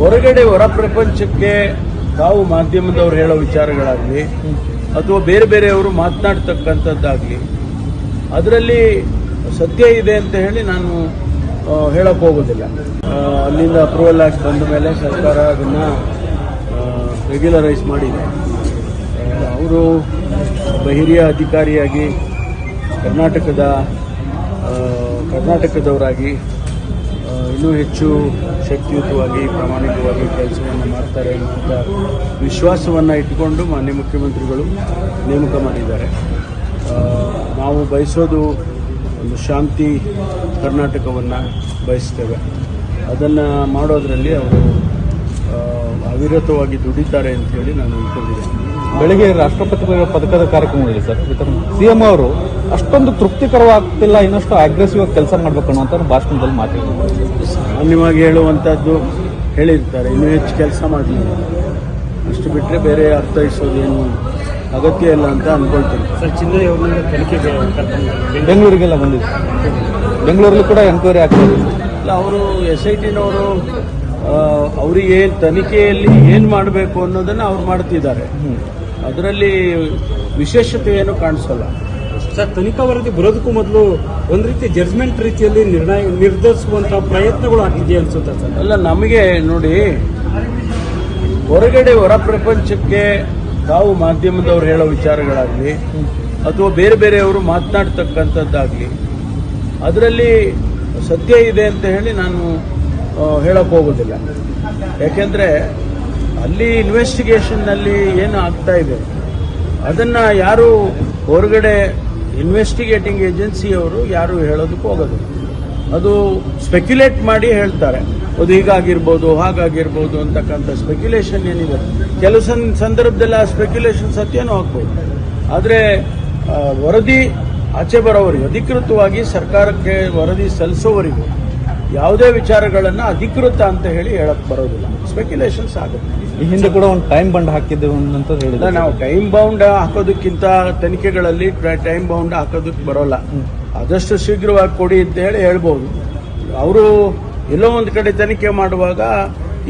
ಹೊರಗಡೆ ಹೊರ ಪ್ರಪಂಚಕ್ಕೆ ತಾವು ಮಾಧ್ಯಮದವ್ರು ಹೇಳೋ ವಿಚಾರಗಳಾಗಲಿ, ಅಥವಾ ಬೇರೆ ಬೇರೆಯವರು ಮಾತನಾಡ್ತಕ್ಕಂಥದ್ದಾಗಲಿ, ಅದರಲ್ಲಿ ಸತ್ಯ ಇದೆ ಅಂತ ಹೇಳಿ ನಾನು ಹೇಳಕ್ಕೆ ಹೋಗೋದಿಲ್ಲ. ಅಲ್ಲಿಂದ ಅಪ್ರೂವಲ್ ಆಗಿ ಬಂದ ಮೇಲೆ ಸರ್ಕಾರ ಅದನ್ನು ರೆಗ್ಯುಲರೈಸ್ ಮಾಡಿದೆ. ಅವರು ಒಬ್ಬ ಹಿರಿಯ ಅಧಿಕಾರಿಯಾಗಿ ಕರ್ನಾಟಕದ ಕರ್ನಾಟಕದವರಾಗಿ ಇನ್ನೂ ಹೆಚ್ಚು ಶಕ್ತಿಯುತವಾಗಿ, ಪ್ರಾಮಾಣಿಕವಾಗಿ ಕೆಲಸವನ್ನು ಮಾಡ್ತಾರೆ ಅನ್ನುವಂಥ ವಿಶ್ವಾಸವನ್ನು ಇಟ್ಟುಕೊಂಡು ಮಾನ್ಯ ಮುಖ್ಯಮಂತ್ರಿಗಳು ನೇಮಕ ಮಾಡಿದ್ದಾರೆ. ನಾವು ಬಯಸೋದು ಒಂದು ಶಾಂತಿ ಕರ್ನಾಟಕವನ್ನು ಬಯಸ್ತೇವೆ. ಅದನ್ನು ಮಾಡೋದರಲ್ಲಿ ಅವರು ಅವಿರತವಾಗಿ ದುಡಿತಾರೆ ಅಂತ ಹೇಳಿ ನಾನು ಅಂದ್ಕೊಂಡಿದ್ದೇನೆ ಬೆಳಿಗ್ಗೆ ರಾಷ್ಟ್ರಪತಿ ಪದಕದ ಕಾರ್ಯಕ್ರಮದಲ್ಲಿ ಸರ್. ಸಿ ಸಿಎಂ ಅವರು ಅಷ್ಟೊಂದು ತೃಪ್ತಿಕರವಾಗ್ತಿಲ್ಲ ಇನ್ನಷ್ಟು ಅಗ್ರೆಸಿವ್ ಆಗಿ ಕೆಲಸ ಮಾಡ್ಬೇಕು ಅಂತ ಭಾಷಣದಲ್ಲಿ ಮಾತಾಡಿದ್ರು. ಅನ್ಯವಾಗಿ ಹೇಳುವಂಥದ್ದು ಹೇಳಿರ್ತಾರೆ ಇನ್ನೂ ಹೆಚ್ಚು ಕೆಲಸ ಮಾಡಲಿ. ಅಷ್ಟು ಬಿಟ್ಟರೆ ಬೇರೆ ಅರ್ಥೈಸೋದೇನು ಅಗತ್ಯ ಇಲ್ಲ ಅಂತ ಅನ್ಕೊಳ್ತೀನಿ. ಸರ್ ಚಿನ್ನಯ್ಯ ಅವ್ರನ್ನ ತನಿಖೆಗೆ ಕರ್ಕೊಂಡು ಬೆಂಗಳೂರಿಗೆಲ್ಲ ಬಂದಿದೆ ಬೆಂಗಳೂರಲ್ಲಿ ಕೂಡ ಎನ್ಕ್ವೈರಿ ಆಗ್ತದೆ ಇಲ್ಲ ಅವರು ಎಸ್ ಐ ಟಿನವರು ಅವರಿಗೆ ತನಿಖೆಯಲ್ಲಿ ಏನು ಮಾಡಬೇಕು ಅನ್ನೋದನ್ನು ಅವ್ರು ಮಾಡ್ತಿದ್ದಾರೆ. ಅದರಲ್ಲಿ ವಿಶೇಷತೆ ಏನು ಕಾಣಿಸಲ್ಲ. ಸರ್ ತನಿಖಾ ವರದಿ ಬರೋದಕ್ಕೂ ಮೊದಲು ಒಂದು ರೀತಿ ಜಡ್ಜ್ಮೆಂಟ್ ರೀತಿಯಲ್ಲಿ ನಿರ್ಣಯ ನಿರ್ಧರಿಸುವಂತಹ ಪ್ರಯತ್ನಗಳು ಆಗಿದೆ ಅನ್ಸುತ್ತೆ ಸರ್? ಅಲ್ಲ ನಮಗೆ ನೋಡಿ ಹೊರಗಡೆ ಹೊರ ಪ್ರಪಂಚಕ್ಕೆ ತಾವು ಮಾಧ್ಯಮದವ್ರು ಹೇಳೋ ವಿಚಾರಗಳಾಗಲಿ ಅಥವಾ ಬೇರೆ ಬೇರೆಯವರು ಮಾತನಾಡ್ತಕ್ಕಂಥದ್ದಾಗಲಿ ಅದರಲ್ಲಿ ಸತ್ಯ ಇದೆ ಅಂತ ಹೇಳಿ ನಾನು ಆ, ಹೇಳಕ್ ಹೋಗೋದಿಲ್ಲ. ಯಾಕೆಂದರೆ ಅಲ್ಲಿ ಇನ್ವೆಸ್ಟಿಗೇಷನ್ನಲ್ಲಿ ಏನು ಆಗ್ತಾ ಇದೆ ಅದನ್ನು ಯಾರು ಹೊರಗಡೆ ಇನ್ವೆಸ್ಟಿಗೇಟಿಂಗ್ ಏಜೆನ್ಸಿಯವರು ಯಾರು ಹೇಳೋದಕ್ಕೆ ಹೋಗೋದು. ಅದು ಸ್ಪೆಕ್ಯುಲೇಟ್ ಮಾಡಿ ಹೇಳ್ತಾರೆ. ಅದು ಹೀಗಾಗಿರ್ಬೋದು ಹಾಗಾಗಿರ್ಬೋದು ಅಂತಕ್ಕಂಥ ಸ್ಪೆಕ್ಯುಲೇಷನ್ ಏನಿದೆ. ಕೆಲವು ಸಂದರ್ಭದಲ್ಲಿ ಆ ಸ್ಪೆಕ್ಯುಲೇಷನ್ ಸತ್ಯನೂ ಆಗ್ಬೋದು. ಆದರೆ ವರದಿ ಆಚೆ ಬರೋವರಿಗೆ ಅಧಿಕೃತವಾಗಿ ಸರ್ಕಾರಕ್ಕೆ ವರದಿ ಸಲ್ಲಿಸೋವರೆಗೂ ಯಾವುದೇ ವಿಚಾರಗಳನ್ನು ಅಧಿಕೃತ ಅಂತ ಹೇಳಿ ಹೇಳಕ್ ಬರೋದಿಲ್ಲ. ಸ್ಪೆಕ್ಯುಲೇಷನ್ಸ್ ಆಗುತ್ತೆ. ಈ ಹಿಂದೆ ಕೂಡ ಒಂದು ಟೈಮ್ ಬೌಂಡ್ ಹಾಕಿದ್ದೆವು ಅಂತ ಹೇಳಿದ್ರೆ. ನಾವು ಟೈಮ್ ಬೌಂಡ್ ಹಾಕೋದಕ್ಕಿಂತ ತನಿಖೆಗಳಲ್ಲಿ ಟೈಮ್ ಬೌಂಡ್ ಹಾಕೋದಕ್ಕೆ ಬರೋಲ್ಲ. ಆದಷ್ಟು ಶೀಘ್ರವಾಗಿ ಕೊಡಿ ಅಂತ ಹೇಳಿ ಹೇಳ್ಬೋದು. ಅವರು ಎಲ್ಲೋ ಒಂದು ಕಡೆ ತನಿಖೆ ಮಾಡುವಾಗ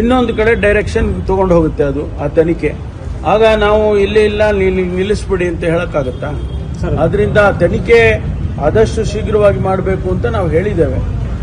ಇನ್ನೊಂದು ಕಡೆ ಡೈರೆಕ್ಷನ್ ತಗೊಂಡು ಹೋಗುತ್ತೆ ಅದು ಆ ತನಿಖೆ. ಆಗ ನಾವು ಇಲ್ಲಿ ಇಲ್ಲ ನಿಲ್ಲಿಸ್ಬಿಡಿ ಅಂತ ಹೇಳೋಕ್ಕಾಗತ್ತಾ. ಅದರಿಂದ ತನಿಖೆ ಆದಷ್ಟು ಶೀಘ್ರವಾಗಿ ಮಾಡಬೇಕು ಅಂತ ನಾವು ಹೇಳಿದ್ದೇವೆ.